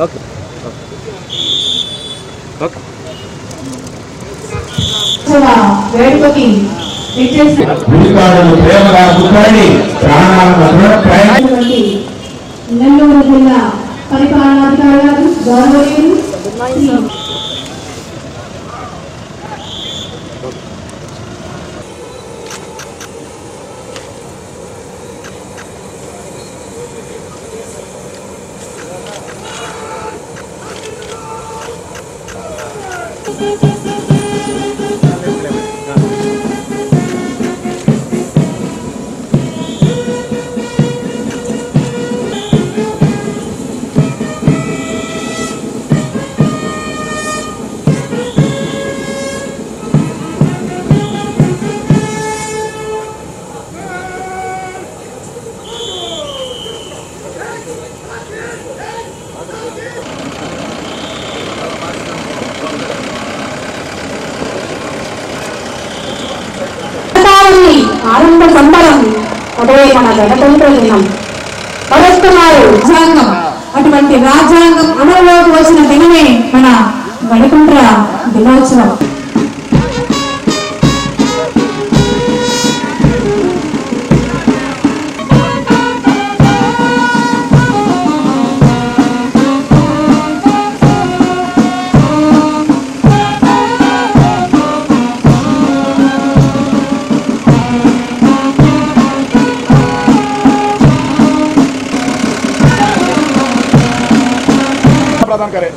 Okay. వేడుకకి Nellore జిల్లా పరిపాలనాధికారి గారు గౌరవనీయులు प्रदान करें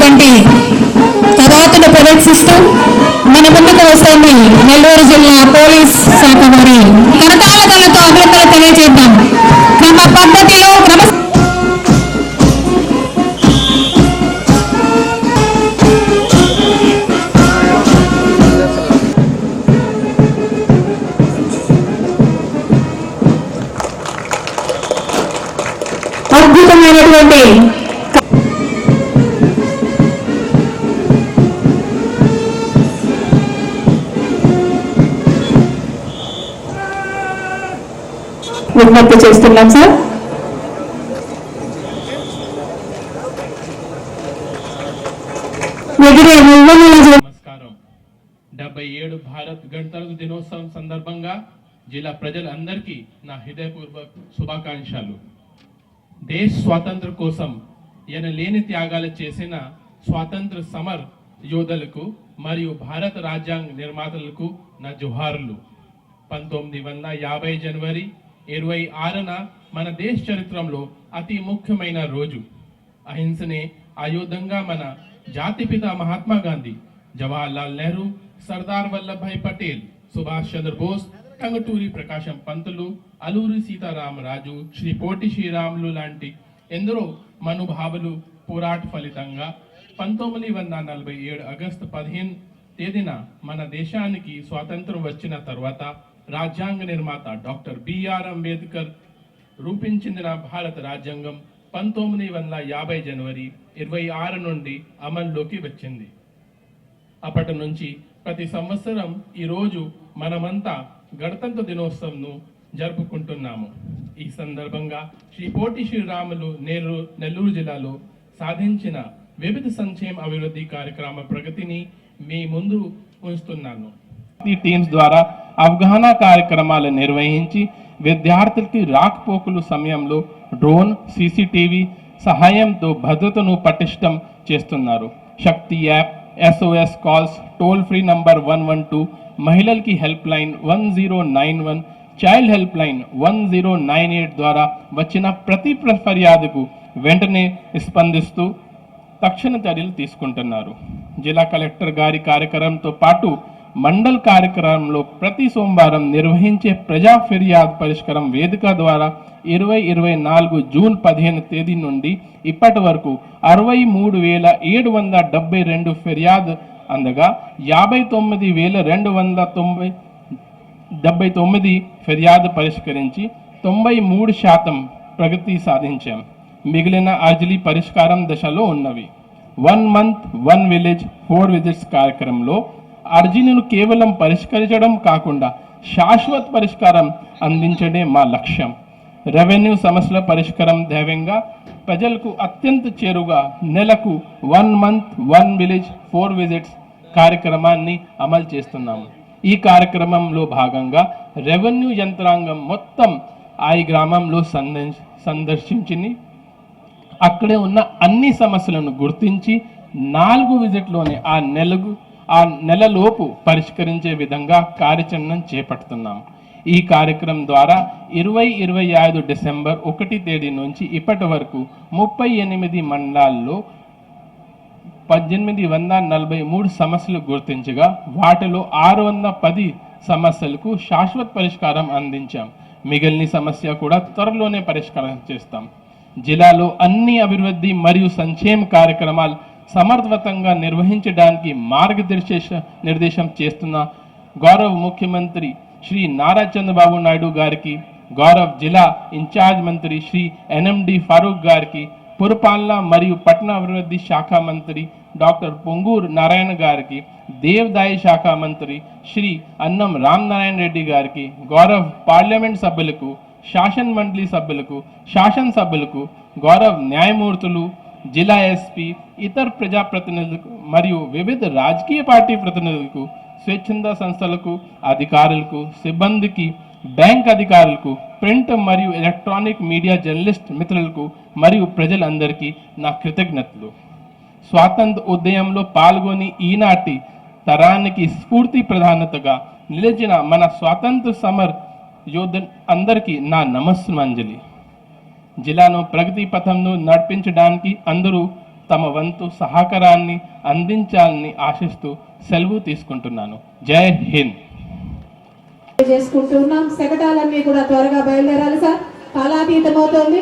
వంటి కథాతులు ప్రదర్శిస్తూ మన ముందుకు వస్తుంది నెల్లూరు జిల్లా పోలీస్ శాఖ వారి కరతాళతలతో అభినందనలు తెలియజేద్దాం అద్భుతమైనటువంటి విజ్ఞప్తి చేస్తున్నాం సార్. నమస్కారం. డెబ్బై ఏడు భారత్ గణతంత్ర దినోత్సవం సందర్భంగా జిల్లా ప్రజలందరికీ నా హృదయపూర్వక శుభాకాంక్షలు. దేశ స్వాతంత్ర కోసం ఎనలేని త్యాగాలు చేసిన స్వాతంత్ర సమర్ యోధులకు మరియు భారత రాజ్యాంగ నిర్మాతలకు నా జోహార్లు. పంతొమ్మిది వందల యాభై జనవరి ఇరవై ఆరున మన దేశ చరిత్రలో అతి ముఖ్యమైన రోజు. అహింసనే ఆయుధంగా మన జాతిపిత మహాత్మా గాంధీ జవహర్లాల్ నెహ్రూ సర్దార్ వల్లభాయ్ పటేల్ సుభాష్ చంద్ర బోస్ టంగటూరి ప్రకాశం పంతులు అలూరి సీతారామరాజు శ్రీ పోటి శ్రీరాములు లాంటి ఎందరో మనుభావులు పోరాట ఫలితంగా పంతొమ్మిది వందల నలభై ఏడు ఆగస్టు పదిహేను తేదీన మన దేశానికి స్వాతంత్రం వచ్చిన తర్వాత రాజ్యాంగ నిర్మాత డాక్టర్ బిఆర్ అంబేద్కర్ రూపించిన భారత రాజ్యాంగం పంతొమ్మిది వందల యాభై జనవరి ఇరవై ఆరు నుండి అమల్లోకి వచ్చింది. అప్పటి నుంచి ప్రతి సంవత్సరం ఈరోజు మనమంతా గణతంత్ర దినోత్సవంను జరుపుకుంటున్నాము. ఈ సందర్భంగా శ్రీ పోటి శ్రీరాములు నెల్లూరు నెల్లూరు జిల్లాలో సాధించిన వివిధ సంక్షేమ అభివృద్ధి కార్యక్రమ ప్రగతిని మీ ముందు ఉంచుతున్నాను. ఈ టీమ్స్ ద్వారా అవగాహన కార్యక్రమాలు నిర్వహించి విద్యార్థులకి రాకపోకలు సమయంలో డ్రోన్ సీసీటీవీ సహాయంతో భద్రతను పటిష్టం చేస్తున్నారు. Shakti app SOS calls toll free number one one two మహిళలకి help line one zero nine one child help line one zero nine eight ద్వారా వచ్చిన ప్రతి ఫిర్యాదుకు వెంటనే స్పందిస్తూ తక్షణ చర్యలు తీసుకుంటున్నారు. జిల్లా కలెక్టర్ గారి కార్యక్రమంతో పాటు మండల్ కార్యక్రమంలో ప్రతి సోమవారం నిర్వహించే ప్రజా ఫిర్యాదు పరిష్కారం వేదిక ద్వారా ఇరవై ఇరవై నాలుగు జూన్ పదిహేను తేదీ నుండి ఇప్పటి వరకు అరవై మూడు వేల ఏడు వందల డెబ్బై రెండు ఫిర్యాదు అందగా యాభై తొమ్మిది వేల రెండు వందల తొంభై డెబ్బై తొమ్మిది ఫిర్యాదు పరిష్కరించి తొంభై మూడు శాతం ప్రగతి సాధించాం. మిగిలిన అర్జీలు పరిష్కారం దశలో ఉన్నవి. One month one village four visits కార్యక్రమంలో అర్జీలను కేవలం పరిష్కరించడం కాకుండా శాశ్వత పరిష్కారం అందించడమే మా లక్ష్యం. రెవెన్యూ సమస్యల పరిష్కారం ధ్యేయంగా ప్రజలకు అత్యంత చేరుగా నెలకు one month one village four visits కార్యక్రమాన్ని అమలు చేస్తున్నాము ఈ కార్యక్రమంలో భాగంగా రెవెన్యూ యంత్రాంగం మొత్తం ఆ గ్రామంలో సందర్శ సందర్శించింది. అక్కడే ఉన్న అన్ని సమస్యలను గుర్తించి నాలుగు విజిట్లోనే ఆ నెలకు ఆ నెలలోపు పరిష్కరించే విధంగా కార్యచరణం చేపడుతున్నాం. ఈ కార్యక్రమం ద్వారా ఇరవై ఇరవై ఐదు డిసెంబర్ ఒకటి తేదీ నుంచి ఇప్పటి వరకు ముప్పై ఎనిమిది మండలాల్లో పద్దెనిమిది వంద నలభై మూడు సమస్యలు గుర్తించగా వాటిలో ఆరు వందల పది సమస్యలకు శాశ్వత పరిష్కారం అందించాం. మిగిలిన సమస్య కూడా త్వరలోనే పరిష్కారం చేస్తాం. జిల్లాలో అన్ని అభివృద్ధి మరియు సంక్షేమ కార్యక్రమాలు సమర్థవంతంగా నిర్వహించడానికి మార్గదర్శ నిర్దేశం చేస్తున్న గౌరవ ముఖ్యమంత్రి శ్రీ నారా చంద్రబాబు నాయుడు గారికి గౌరవ్ జిల్లా ఇన్ఛార్జ్ మంత్రి శ్రీ ఎన్ఎండి ఫారూక్ గారికి పురపాలన మరియు పట్టణాభివృద్ధి శాఖ మంత్రి డాక్టర్ పొంగూరు నారాయణ గారికి దేవదాయ శాఖ మంత్రి శ్రీ అన్నం రామనారాయణ రెడ్డి గారికి గౌరవ్ పార్లమెంట్ సభ్యులకు శాసన మండలి సభ్యులకు శాసనసభ్యులకు గౌరవ్ న్యాయమూర్తులు జిల్లా ఎస్పీ ఇతర ప్రజాప్రతినిధులకు మరియు వివిధ రాజకీయ పార్టీ ప్రతినిధులకు స్వచ్ఛంద సంస్థలకు అధికారులకు సిబ్బందికి బ్యాంక్ అధికారులకు ప్రింట్ మరియు ఎలక్ట్రానిక్ మీడియా జర్నలిస్ట్ మిత్రులకు మరియు ప్రజలందరికీ నా కృతజ్ఞతలు. స్వాతంత్ర ఉదయంలో పాల్గొని ఈనాటి తరానికి స్ఫూర్తి ప్రధానతగా నిలిచిన మన స్వాతంత్ర సమర్ యోధ అందరికీ నా నమస్సుమంజలి. జిల్లాను ప్రగతి పథంలో నడిపించడానికి అందరూ తమ వంతు సహకారాన్ని అందించాలని ఆశిస్తూ సెలవు తీసుకుంటున్నాను. జై హింద్. చేసుకుంటున్నాం శకటాలన్నీ కూడా త్వరగా బయలుదేరాలి సార్. కాలాతీతమవుతోంది అవుతోంది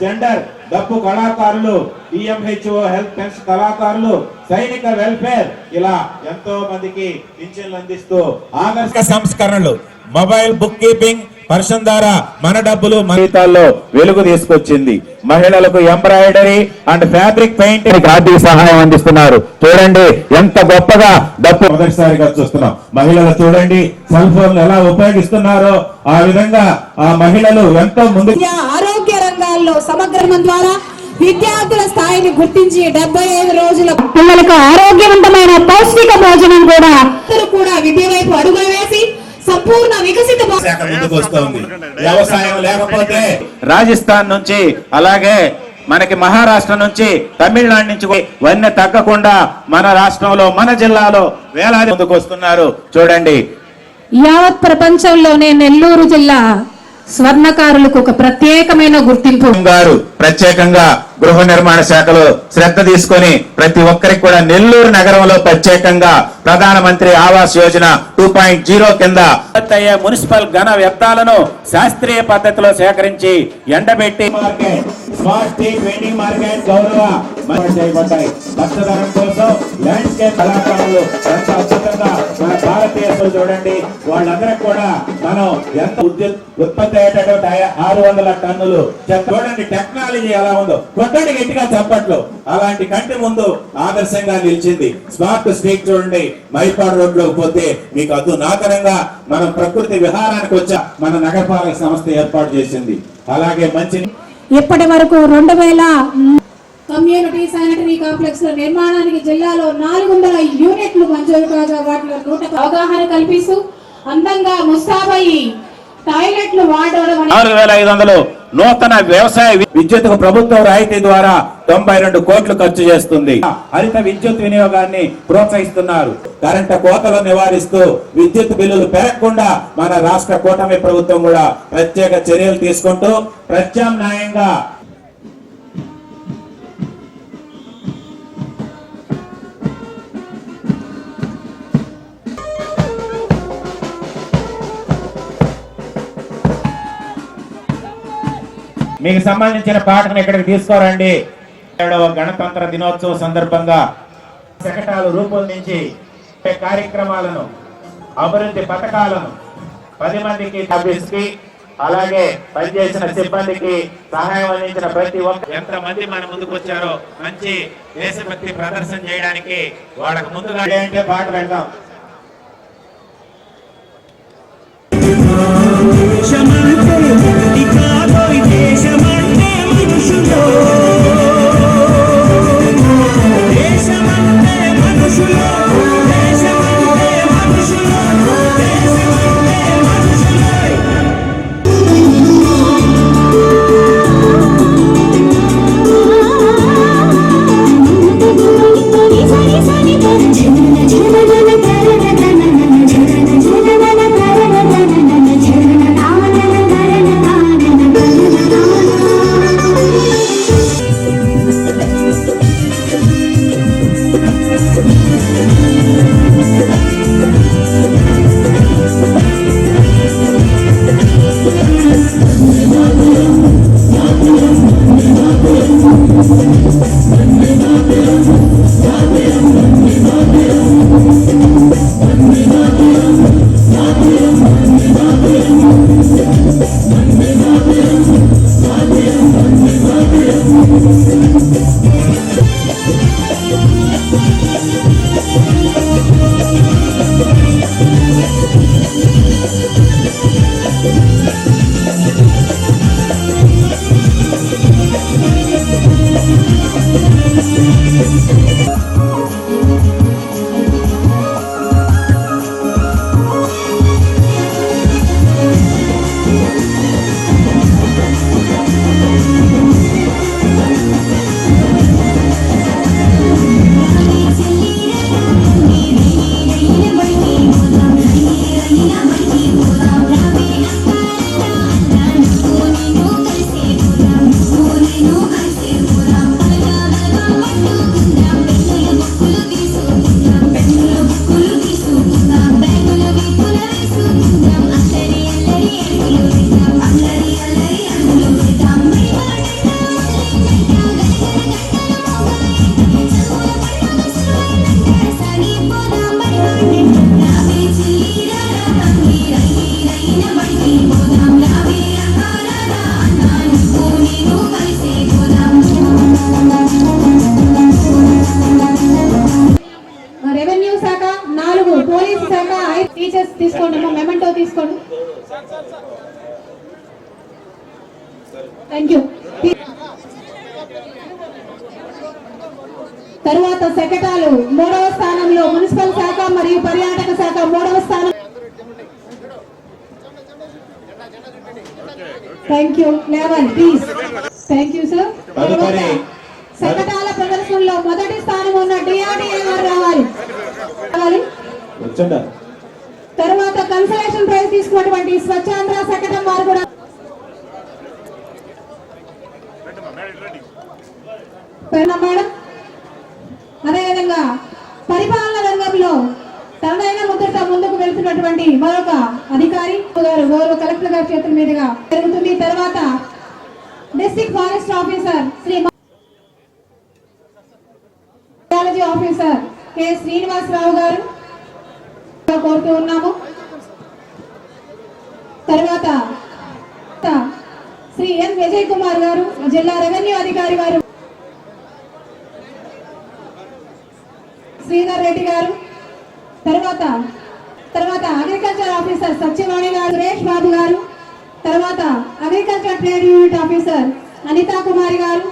జెండర్ డప్పు కళాకారులు డిఎంహెచ్ఓ హెల్త్ పెన్షన్ కళాకారులు సైనిక వెల్ఫేర్ ఇలా ఎంతో మందికి పింఛన్లు అందిస్తూ ఆదర్శ సంస్కరణలు. మొబైల్ బుక్ కీపింగ్ పర్షన్ ద్వారా మన డబ్బులు జీవితాల్లో వెలుగు తీసుకొచ్చింది. మహిళలకు ఎంబ్రాయిడరీ అండ్ ఫ్యాబ్రిక్ పెయింటింగ్ ఆర్థిక సహాయం అందిస్తున్నారు. చూడండి ఎంత గొప్పగా డబ్బు మొదటిసారిగా చూస్తున్నాం. మహిళలు చూడండి సెల్ ఫోన్లు ఎలా ఉపయోగిస్తున్నారో ఆ విధంగా ఆ మహిళలు ఎంతో ముందు ఆరోగ్య రంగాల్లో సమగ్రమం ద్వారా విద్యార్థుల స్థాయిని గుర్తించి డెబ్బై ఐదు రోజుల పిల్లలకు ఆరోగ్యవంతమైన పౌష్టిక భోజనం కూడా అందరూ కూడా విద్య వైపు అడుగులు వేసి సంపూర్ణ వికసిత వ్యవసాయం లేకపోతే రాజస్థాన్ నుంచి అలాగే మనకి మహారాష్ట్ర నుంచి తమిళనాడు నుంచి ఇవన్నీ తగ్గకుండా మన రాష్ట్రంలో మన జిల్లాలో వేలాది ముందుకు వస్తున్నారు. చూడండి. యావత్ ప్రపంచంలోనే నెల్లూరు జిల్లా స్వర్ణకారులకు ఒక ప్రత్యేకమైన గుర్తింపు. గారు ప్రత్యేకంగా గృహ నిర్మాణ శాఖలో శ్రద్ధ తీసుకొని ప్రతి ఒక్కరికి కూడా నెల్లూరు నగరంలో ప్రత్యేకంగా Pradhan Mantri Awas Yojana two point zero కింద అయ్యే మున్సిపల్ ఘన వ్యర్థాలను శాస్త్రీయ పద్ధతిలో సేకరించి ఎండబెట్టి చూడండి. వాళ్ళందరికి కూడా మనం ఎంత ఉత్పత్తి అయ్యేటటువంటి ఆరు వందల టన్నులు చూడండి టెక్నాలజీ ఎలా ఉందో. కొట్టండి గట్టిగా చప్పట్లు. అలాంటి కంటి ముందు ఆదర్శంగా నిలిచింది. స్మార్ట్ స్ట్రీట్ చూడండి. మైపాడు రోడ్లోకి పోతే మీకు అధునాతనంగా మనం ప్రకృతి విహారానికి వచ్చా మన నగరపాలక సంస్థ ఏర్పాటు చేసింది. అలాగే మంచి ఇప్పటి వరకు రెండు వేల కమ్యూనిటీ శానిటరీ కాంప్లెక్స్ నిర్మాణానికి జిల్లాలో నాలుగు వందల యూనిట్లు మంజూరు కాగా వాటిలో నూట అవగాహన కల్పిస్తూ అందంగా ముస్తాబయ్యి టాయిలెట్లు వాడడం నాలుగు వేల ఐదు వందలు నూతన వ్యవసాయ విద్యుత్కు ప్రభుత్వం రాయితీ ద్వారా తొంభై రెండు కోట్లు ఖర్చు చేస్తుంది. హరిత విద్యుత్ వినియోగాన్ని ప్రోత్సహిస్తున్నారు. కరెంటు కోతలు నివారిస్తూ విద్యుత్ బిల్లులు పెరగకుండా మన రాష్ట్ర కూటమి ప్రభుత్వం కూడా ప్రత్యేక చర్యలు తీసుకుంటూ ప్రత్యామ్నాయంగా మీకు సంబంధించిన పాటను ఇక్కడికి తీసుకోరండి. ఏడవ గణతంత్ర దినోత్సవం సందర్భంగా శకటాలు రూపొందించి కార్యక్రమాలను అభివృద్ధి పథకాలను పది మందికి అభ్యసి అలాగే పనిచేసిన సిబ్బందికి సహాయం అందించిన ప్రతి ఒక్క ఎంత మంది మన ముందుకు వచ్చారో మంచి దేశభక్తి ప్రదర్శన చేయడానికి వాళ్ళకు ముందుగా అంటే పాట పెడదాం you. తీసుకోండి అమ్మా. మెమెంటో తీసుకోండి. థ్యాంక్ యూ తరువాత శకటాలు మూడవ స్థానంలో మున్సిపల్ శాఖ మరియు పర్యాటక శాఖ మూడవ స్థానం. Thank you eleven please thank you sir శకటాల ప్రదర్శనలో మొదటి స్థానం ఉన్న డిఆర్డిఏ వారు రావాలి. రావాలి. వచ్చండి. తర్వాత కన్సలేషన్ ప్రైజ్ తీసుకున్నటువంటి స్వచ్ఛాంధ్ర శకటం వారు కూడా మేడం. అదేవిధంగా పరిపాలన రంగంలో తనదైన ముద్రత ముందుకు వెళ్తున్నటువంటి మరొక అధికారి గారు గౌరవ కలెక్టర్ గారి చేతుల మీదుగా జరుగుతుంది. తర్వాత district forest officer Shri biology officer K Srinivasarao గారు. కోరుతూ ఉన్నాము. తర్వాత శ్రీ ఎన్ విజయ్ కుమార్ గారు జిల్లా రెవెన్యూ అధికారి గారు శ్రీధర్ రెడ్డి గారు తర్వాత తర్వాత అగ్రికల్చర్ ఆఫీసర్ సత్యవాణి గారు సురేష్ బాబు గారు తర్వాత agriculture trade unit officer Anitha Kumari గారు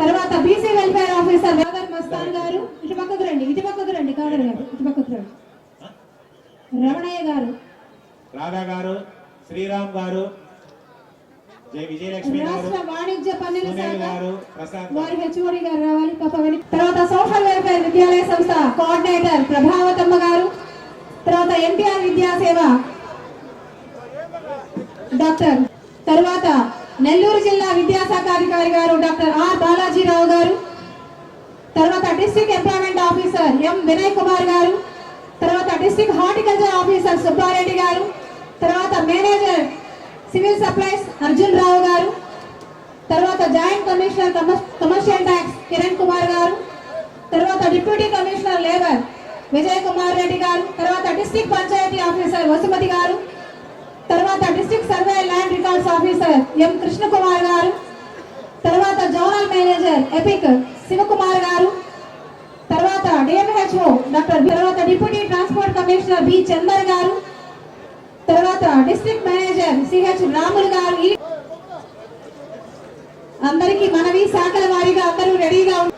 తర్వాత BC welfare officer Nagar Mastan గారు. ఇటు పక్కకు రండి ఇటు పక్కకు రండి కాదర్ గారు ఇటు పక్కకు రండి. రమణయ్య గారు. రాధా గారు శ్రీరామ్ గారు జై విజయలక్ష్మి రాష్ట్ర వాణిజ్య పన్నుల శాఖ వారి హెచ్ఓడి గారు రావాలి పాప. తర్వాత సోషల్ వెల్ఫేర్ విద్యాలయ సంస్థ కోఆర్డినేటర్ ప్రభావతమ్మ గారు. తర్వాత ఎన్టీఆర్ విద్యాసేవ డాక్టర్. తర్వాత నెల్లూరు జిల్లా విద్యాశాఖ అధికారి గారు డాక్టర్ ఆర్ బాలాజీరావు గారు. తర్వాత district employment officer M Vinay Kumar గారు. డిస్ట్రిక్ట్ హార్టికల్చర్ ఆఫీసర్ సుబ్బారెడ్డి గారు తర్వాత manager civil supplies Arjun Rao గారు తర్వాత joint commissioner commercial tax Kiran Kumar గారు తర్వాత deputy commissioner labour Vijay Kumar Reddy గారు తర్వాత డిస్ట్రిక్ట్ పంచాయతీ ఆఫీసర్ వసుమతి గారు తర్వాత district survey land records officer M Krishnakumar గారు తర్వాత జోనల్ మేనేజర్ ఎపిక్ శివకుమార్ గారు తర్వాత డిఎంహెచ్ఓ డాక్టర్ తర్వాత deputy transport commissioner B Chandar గారు తర్వాత డిస్ట్రిక్ట్ మేనేజర్ సిహెచ్ రాములు గారు అందరికీ మనవి శాఖల వారీగా అందరూ రెడీగా ఉన్నారు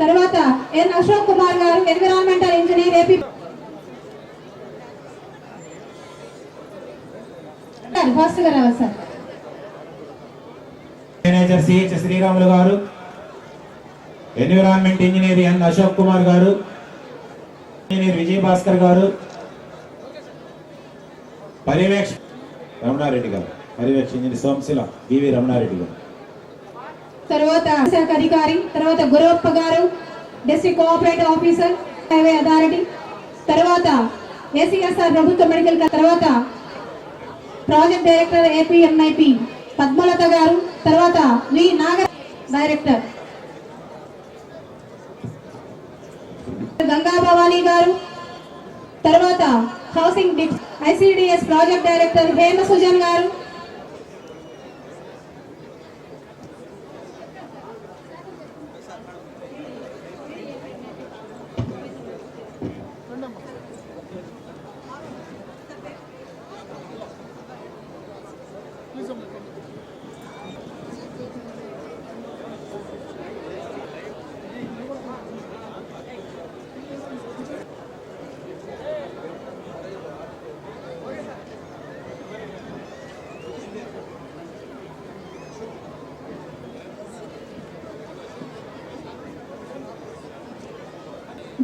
తర్వాత ఎన్ అశోక్ కుమార్ గారు ఎన్విరాన్మెంటల్ ఇంజనీర్ ఏపీ ఫస్ట్గా రావాలి sir. Manager CH Sriramulu garu environment engineer N Ashok Kumar garu engineer Vijay Bhaskar garu పర్యవేక్ష Ramanareddy గారు పర్యవేక్ష ఇంజనీర్ సోమశిల బివి రమణారెడ్డి గారు. తర్వాత శాఖ అధికారి తర్వాత Guravappa garu district cooperative officer highway authority తర్వాత ఏసీఎస్ఆర్ ప్రభుత్వ మెడికల్ తర్వాత ప్రాజెక్ట్ డైరెక్టర్ ఏపీఎంఐపి పద్మలత గారు తర్వాత వి నాగ డైరెక్టర్ గంగా భవానీ గారు తర్వాత housing ICDS project director Hema Sujan గారు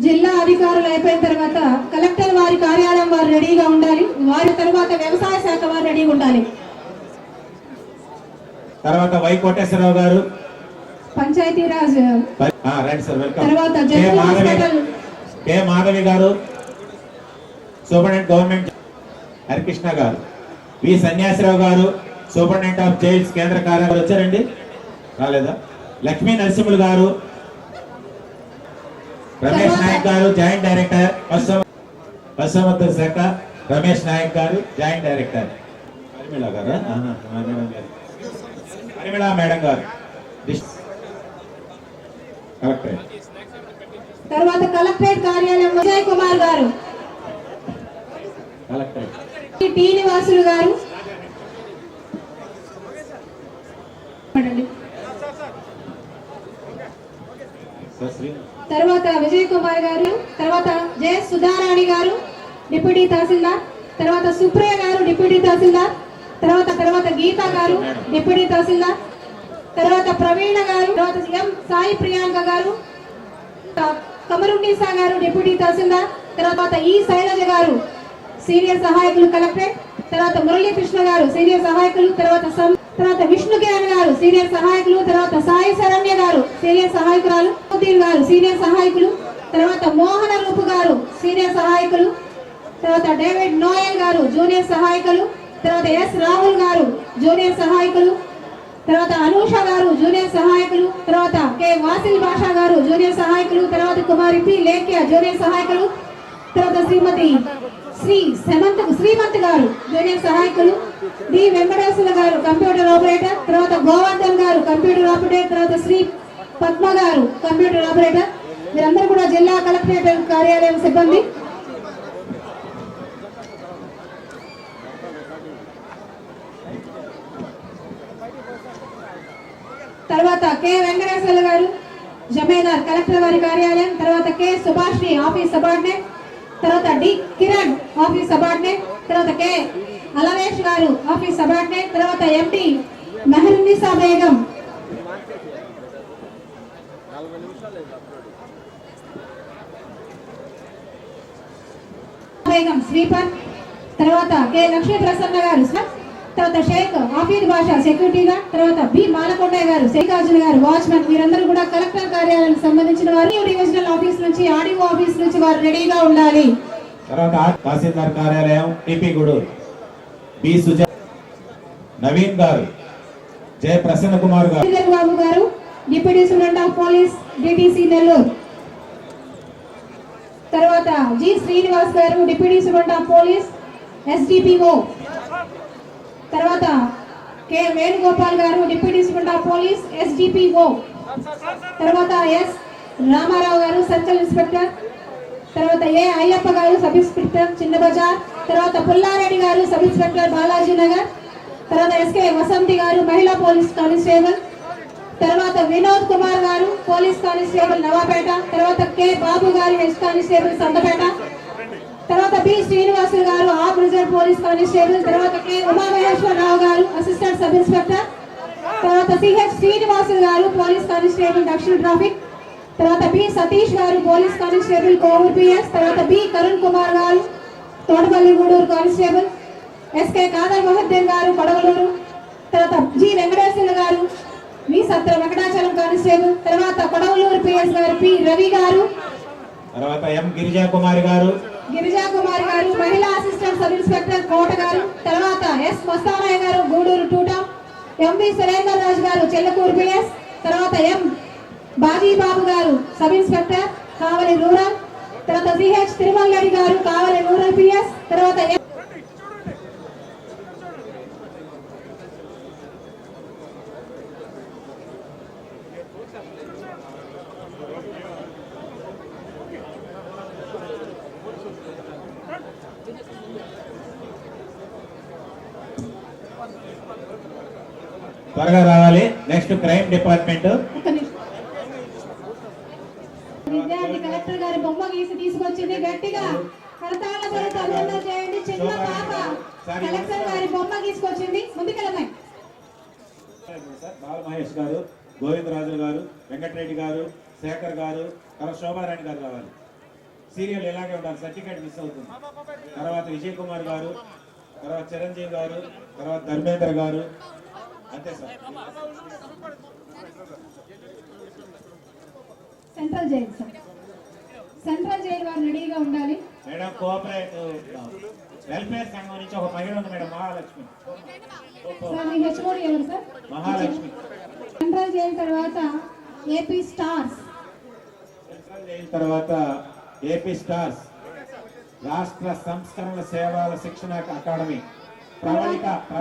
జిల్లా అధికారులు అయిపోయిన తర్వాత కలెక్టర్ వారి కార్యాలయం వారు రెడీగా ఉండాలి. వారి తర్వాత వ్యవసాయ శాఖ వారు రెడీగా ఉండాలి. తర్వాత వై కోటేశ్వరరావు గారు. పంచాయతీరాజ్ తర్వాత కె మాధవి గారు సూపరింటెండెంట్ గవర్నమెంట్ హరికృష్ణ గారు. వి సన్యాసరావు గారు సూపరింటెండెంట్ ఆఫ్ జైల్స్ కేంద్ర కార్యాలయం. వచ్చారండి? రాలేదా? లక్ష్మీ నరసింహులు గారు రమేష్ నాయక్ గారు జాయింట్ డైరెక్టర్ పశ్చిమోత్తర శాఖ రమేష్ నాయక్ గారు జాయింట్ డైరెక్టర్. పరిమిళ గారా. పరిమిళ మేడం గారు. డిస్- కలెక్టర్. తర్వాత కలెక్టరేట్ కార్యాలయం విజయ్ కుమార్ గారు. కలెక్టర్. టి నివాసులు గారు సార్ శ్రీ తర్వాత విజయ్ కుమార్ గారు తర్వాత జె సుధారాణి గారు డిప్యూటీ తహసీల్దార్ తర్వాత సుప్రియ గారు డిప్యూటీ తహసీల్దార్ తర్వాత తర్వాత గీత గారు డిప్యూటీ తహసీల్దార్ తర్వాత ప్రవీణ గారు తర్వాత ఎం సాయి ప్రియాంక గారు కమరున్నీసా గారు డిప్యూటీ తహసీల్దార్ తర్వాత ఈ శైలజ గారు సీనియర్ సహాయకులు కలెక్టరేట్ తర్వాత మురళీకృష్ణ గారు సీనియర్ సహాయకులు తర్వాత తర్వాత విష్ణు కిరణ్ గారు సీనియర్ సహాయకులు తర్వాత సాయి శరణ్య గారు సీనియర్ సహాయకురాలు ఉద్దీన్ గారు సీనియర్ సహాయకులు. తర్వాత మోహన రూపు గారు సీనియర్ సహాయకులు. తర్వాత డేవిడ్ నోయల్ గారు జూనియర్ సహాయకులు. తర్వాత ఎస్ రాహుల్ గారు జూనియర్ సహాయకులు. తర్వాత అనూష గారు జూనియర్ సహాయకులు. తర్వాత కె వాసిల్ భాషా గారు జూనియర్ సహాయకులు. తర్వాత కుమారి పి లేఖ్య జూనియర్ సహాయకులు. తర్వాత శ్రీమతి శ్రీ సెమంత్ శ్రీమంత్ గారు జూనియర్ సహాయకులు. డి వెంకటేశ్వర గారు కంప్యూటర్ ఆపరేటర్. తర్వాత గోవర్ధన్ గారు కంప్యూటర్ ఆపరేటర్. తర్వాత శ్రీ పద్మ గారు కంప్యూటర్ ఆపరేటర్ వీరందరూ కూడా జిల్లా కలెక్టరేట్ కార్యాలయం సిబ్బంది. తర్వాత కె వెంకటేశ్వర గారు జమేదార్ కలెక్టర్ వారి కార్యాలయం. తర్వాత కె సుభాష్ని ఆఫీస్ సబార్డినేట్. తర్వాత డి కిరణ్ ఆఫీస్ సబార్డినేట్. తర్వాత కె అలవేష్ గారు ఆఫీస్ సబార్డినేట్. తర్వాత ఎండి మెహరునిసా బేగం బేగం శ్రీపర్ తర్వాత కె. లక్ష్మీ ప్రసన్న గారు సార్. తర్వాత షేక్ ఆఫీద్ భాష సెక్యూరిటీగా తర్వాత బి. మాలకొండయ్య గారు శేఖార్జున గారు వాచ్మెన్. వీరందరూ కూడా కలెక్టర్ కార్యాలయానికి సంబంధించిన వారు. డివిజనల్ ఆఫీస్ నుంచి ఆర్డీఓ ఆఫీస్ నుంచి వారు రెడీగా ఉండాలి. తర్వాత తహసీల్దార్ కార్యాలయం TP Gudur. B. Suja Naveen garu Jaya Prasanna Kumar garu. Babu garu deputy superintendent of police DTC Nellore. తర్వాత జి శ్రీనివాస్ గారు deputy superintendent of police SDPO. తర్వాత కె వేణుగోపాల్ గారు deputy superintendent of police SDPO. తర్వాత ఎస్ రామారావు గారు circle inspector. తర్వాత ఏ అయ్యప్ప గారు sub inspector చిన్న బజార్. తర్వాత పుల్లారెడ్డి గారు సబ్ ఇన్స్పెక్టర్ బాలాజీ నగర్. తర్వాత ఎస్కే వసంతి గారు మహిళా పోలీస్ కానిస్టేబుల్. తర్వాత వినోద్ కుమార్ గారు పోలీస్ కానిస్టేబుల్ నవాపేట తర్వాత కె బాబు గారు హెడ్ కానిస్టేబుల్ సంతపేట తర్వాత బి శ్రీనివాసులు గారు ఆఫ్ రిజర్వ్ పోలీస్ కానిస్టేబుల్ తర్వాత కె ఉమామహేశ్వరరావు గారు అసిస్టెంట్ సబ్ ఇన్స్పెక్టర్ తర్వాత సిహెచ్ శ్రీనివాసులు గారు పోలీస్ కానిస్టేబుల్ దక్షిణ ట్రాఫిక్ తర్వాత బి సతీష్ గారు పోలీస్ కానిస్టేబుల్ కోవూర్ పిఎస్ తర్వాత బి కరుణ్ కుమార్ గారు తోటపల్లి గూడూరు కానిస్టేబుల్ ఎస్కే కాదర్ మహద్దీన్ గారు కొడగలూరు తర్వాత జి వెంకటేశ్వర గారు వి సత్ర వెంకటాచలం కానిస్టేబుల్ తర్వాత కొడవలూరు పిఎస్ గారు పి. రవి గారు. తర్వాత ఎం. గిరిజా కుమారి గారు. గిరిజా కుమార్ గారు మహిళా అసిస్టెంట్ సబ్ ఇన్స్పెక్టర్ కోట గారు. తర్వాత ఎస్. మస్తానయ్య గారు గూడూరు టూటా. ఎంవి సురేందర్ రాజు గారు చెల్లకూరు పిఎస్. తర్వాత ఎం. బాజీబాబు గారు సబ్ ఇన్స్పెక్టర్ కావలి రూరల్. తర్వాత సిహెచ్ తిరుమల రెడ్డి గారు కావలి రూరల్ పిఎస్. తర్వాత ఎం. త్వరగా రావాలి. నెక్స్ట్ క్రైమ్ డిపార్ట్మెంట్ ఒక్క నిమిషం. విద్యార్థి కలెక్టర్ గారి బొమ్మ గీసి తీసుకొచ్చింది గట్టిగా. కరతాళ కొరకు అభినందన చేయండి. చిన్న పాప. కలెక్టర్ గారి బొమ్మ ముందుకెళ్ళమై సార్ బాల మహేష్ గారు గోవిందరాజు గారు వెంకటరెడ్డి గారు శేఖర్ గారు తర్వాత శోభారాణి గారు రావాలి. సీరియల్ ఇలాగే ఉండాలి? సర్టిఫికేట్ మిస్ అవుతుంది. తర్వాత విజయ్ కుమార్ గారు తర్వాత చిరంజీవి గారు తర్వాత ధర్మేంద్ర గారు అంతే sir. Central jail sir. Central jail వారు రెడీగా ఉండాలి. మేడం కోఆపరేటివ్ వెల్ఫేర్ సంఘం నుంచి ఒక మహిళ ఉంది మేడం మహాలక్ష్మి. సార్ మీ హెచ్ఓడి ఎవరు సార్? మహాలక్ష్మి. సెంట్రల్ జైలు తర్వాత ఏపీ స్టార్స్. సెంట్రల్ జైలు తర్వాత ఏపీ స్టార్స్. రాష్ట్ర సంస్కరణ సేవల శిక్షణ అకాడమీ.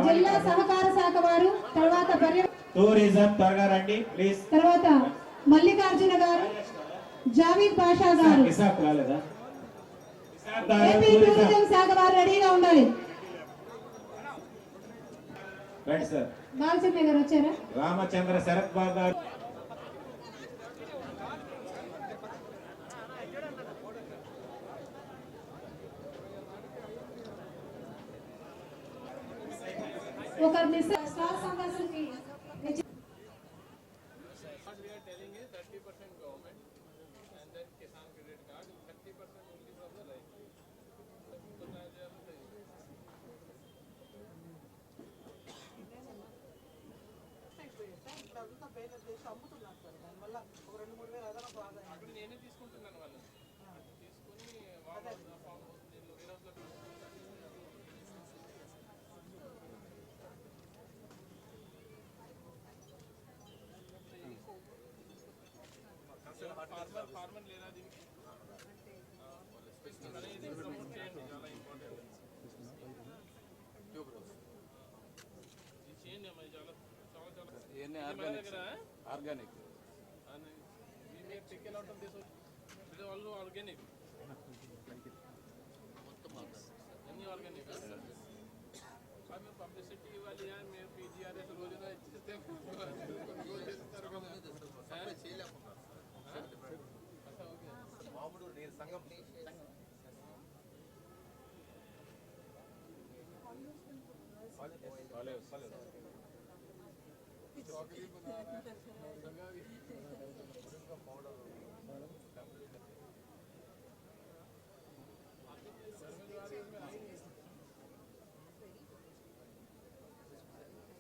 జిల్లా సహకార శాఖ వారు తర్వాత టూరిజం త్వరగా రండి ప్లీజ్. తర్వాత మల్లికార్జున గారు జావీద్ పాషా గారు. AP tourism. శాఖ వారు రెడీగా ఉండాలి. బాలచంద్ర గారు వచ్చారా? రామచంద్ర శరత్ బాబు గారు ఒక మిస్ స్టార్ సందర్శనకి ఇవన్నీ ఆర్గానిక్ ఆర్గానిక్. వాళ్ళు ఆర్గానిక్. అన్ని ఆర్గానిక్ అవి పబ్లిసిటీ ఇవ్వాలి మేము పీజీఆర్ఎస్ రోజున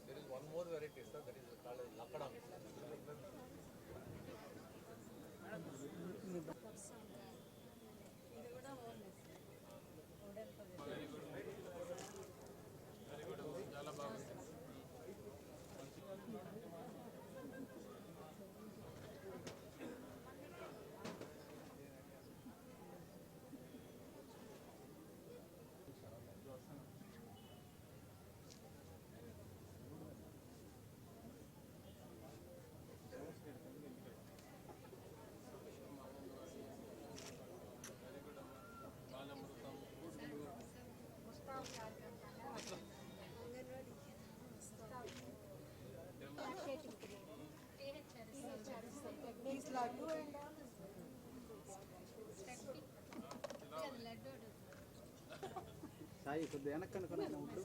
There is one more variety, sir, that is called Lakadam. Sai కొద్దిగా వెనక్కి అనుకున్నాను ఇప్పుడు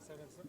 సరే సార్.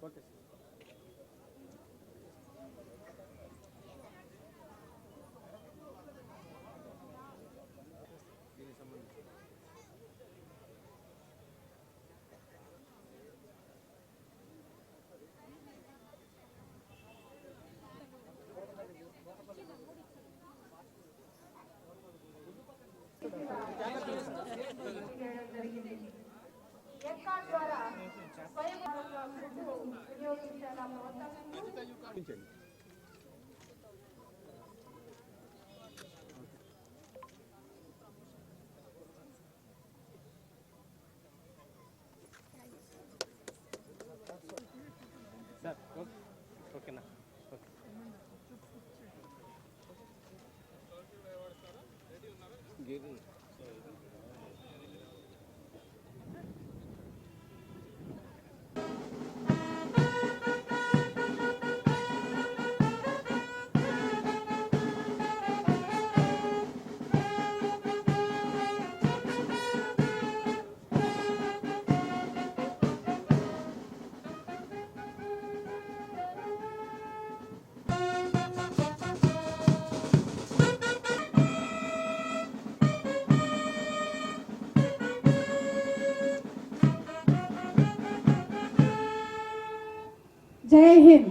Cuéntese. জয় হিন্দ